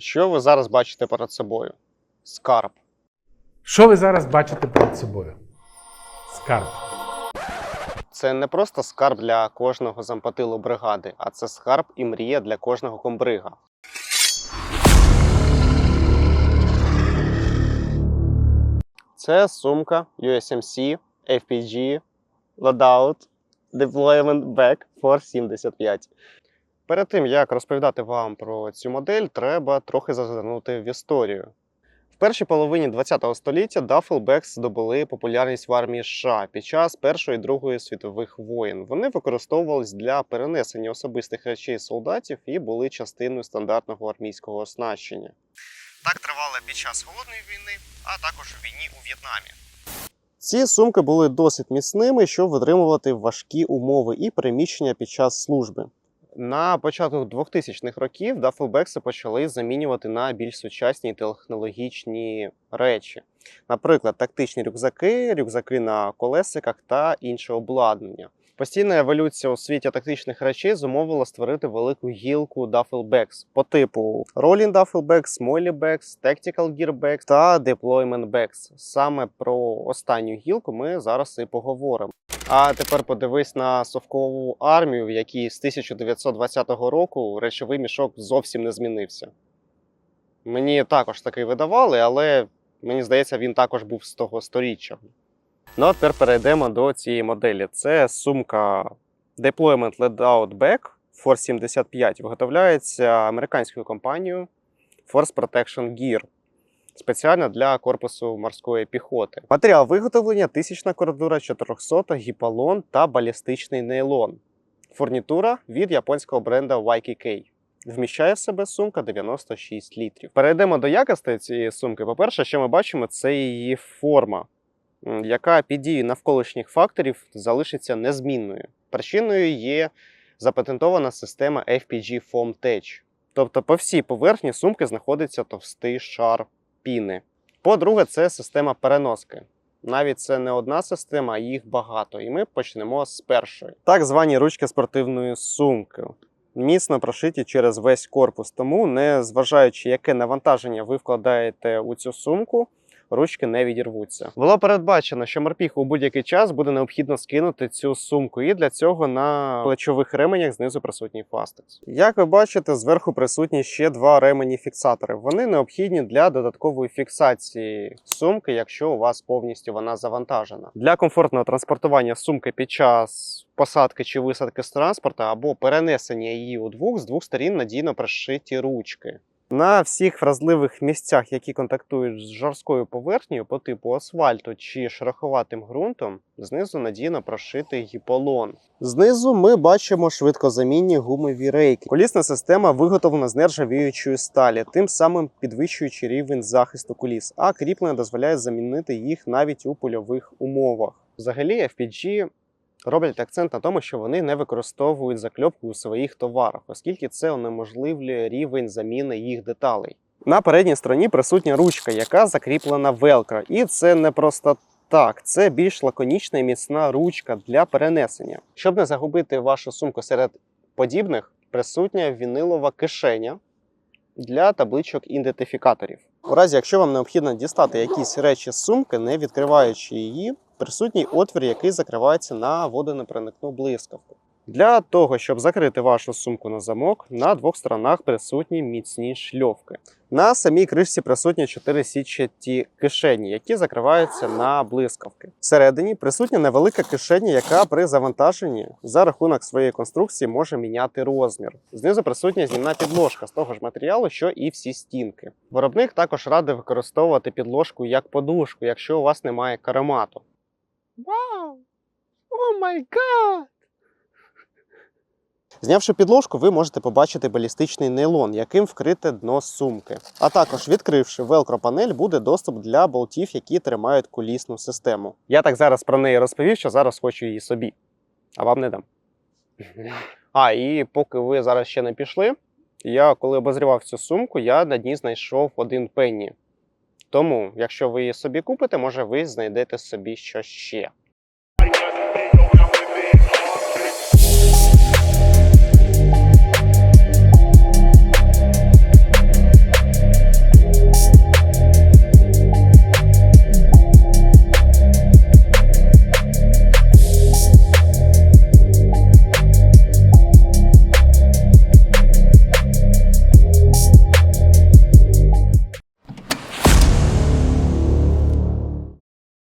Що ви зараз бачите перед собою? Скарб. Що ви зараз бачите перед собою? Скарб. Це не просто скарб для кожного зампотилу бригади, а це скарб і мрія для кожного комбрига. Це сумка USMC FPG Loadout Deployment Bag for 75. Перед тим як розповідати вам про цю модель, треба трохи зазирнути в історію. В першій половині ХХ століття дафелбекс здобули популярність в армії США під час Першої і Другої світових воєн. Вони використовувались для перенесення особистих речей солдатів і були частиною стандартного армійського оснащення. Так тривало під час холодної війни, а також у війні у В'єтнамі. Ці сумки були досить міцними, щоб витримувати важкі умови і переміщення під час служби. На початку 2000-х років дафелбекси почали замінювати на більш сучасні технологічні речі, наприклад, тактичні рюкзаки, рюкзаки на колесиках та інше обладнання. Постійна еволюція у світі тактичних речей зумовила створити велику гілку дафелбекс по типу Rolling Duffelbags, Molly Bags, Tactical Gear Bags та Deployment Bags. Саме про останню гілку ми зараз і поговоримо. А тепер подивись на совкову армію, в якій з 1920 року речовий мішок зовсім не змінився. Мені також такий видавали, але мені здається, він також був з того сторіччя. Ну а тепер перейдемо до цієї моделі. Це сумка Deployment Leadout Bag Force 75 виготовляється американською компанією Force Protection Gear спеціально для корпусу морської піхоти. Матеріал виготовлення тисячна кордура 400 гіпалон та балістичний нейлон. Фурнітура від японського бренда YKK. Вміщає в себе сумка 96 літрів. Перейдемо до якостей цієї сумки. По-перше, що ми бачимо, це її форма, яка під дією навколишніх факторів залишиться незмінною. Причиною є запатентована система FPG Foam Tech. Тобто по всій поверхні сумки знаходиться товстий шар піни. По-друге, це система переноски. Навіть це не одна система, а їх багато. І ми почнемо з першої. Так звані ручки спортивної сумки. Міцно прошиті через весь корпус. Тому, не зважаючи, яке навантаження ви вкладаєте у цю сумку, ручки не відірвуться. Було передбачено, що морпіху у будь-який час буде необхідно скинути цю сумку, і для цього на плечових ременях знизу присутній фастекс. Як ви бачите, зверху присутні ще два ремені фіксатори. Вони необхідні для додаткової фіксації сумки, якщо у вас повністю вона завантажена. Для комфортного транспортування сумки під час посадки чи висадки з транспорту або перенесення її у двох з двох сторін надійно пришиті ручки. На всіх вразливих місцях, які контактують з жорсткою поверхнею по типу асфальту чи шероховатим ґрунтом, знизу надійно прошитий гіполон. Знизу ми бачимо швидкозамінні гумові рейки. Колісна система виготовлена з нержавіючої сталі, тим самим підвищуючи рівень захисту коліс, а кріплення дозволяє замінити їх навіть у польових умовах. Взагалі, FPG роблять акцент на тому, що вони не використовують закльопку у своїх товарах, оскільки це унеможливлює рівень заміни їх деталей. На передній стороні присутня ручка, яка закріплена велкро, і це не просто так, це більш лаконічна і міцна ручка для перенесення. Щоб не загубити вашу сумку серед подібних, присутня вінилова кишеня для табличок ідентифікаторів. У разі, якщо вам необхідно дістати якісь речі з сумки, не відкриваючи її, присутній отвір, який закривається на водонепроникну блискавку. Для того, щоб закрити вашу сумку на замок, на двох сторонах присутні міцні шльовки. На самій кришці присутні чотири сітчаті кишені, які закриваються на блискавки. Всередині присутня невелика кишеня, яка при завантаженні за рахунок своєї конструкції може міняти розмір. Знизу присутня знімна підложка з того ж матеріалу, що і всі стінки. Виробник також радить використовувати підложку як подушку, якщо у вас немає каремату. Вау! О май гад! Знявши підложку, ви можете побачити балістичний нейлон, яким вкрите дно сумки. А також, відкривши велкро-панель, буде доступ для болтів, які тримають колісну систему. Я так зараз про неї розповів, що зараз хочу її собі, а вам не дам. А, і поки ви зараз ще не пішли, я коли обозрівав цю сумку, я на дні знайшов один пенні. Тому, якщо ви її собі купите, може ви знайдете собі щось ще.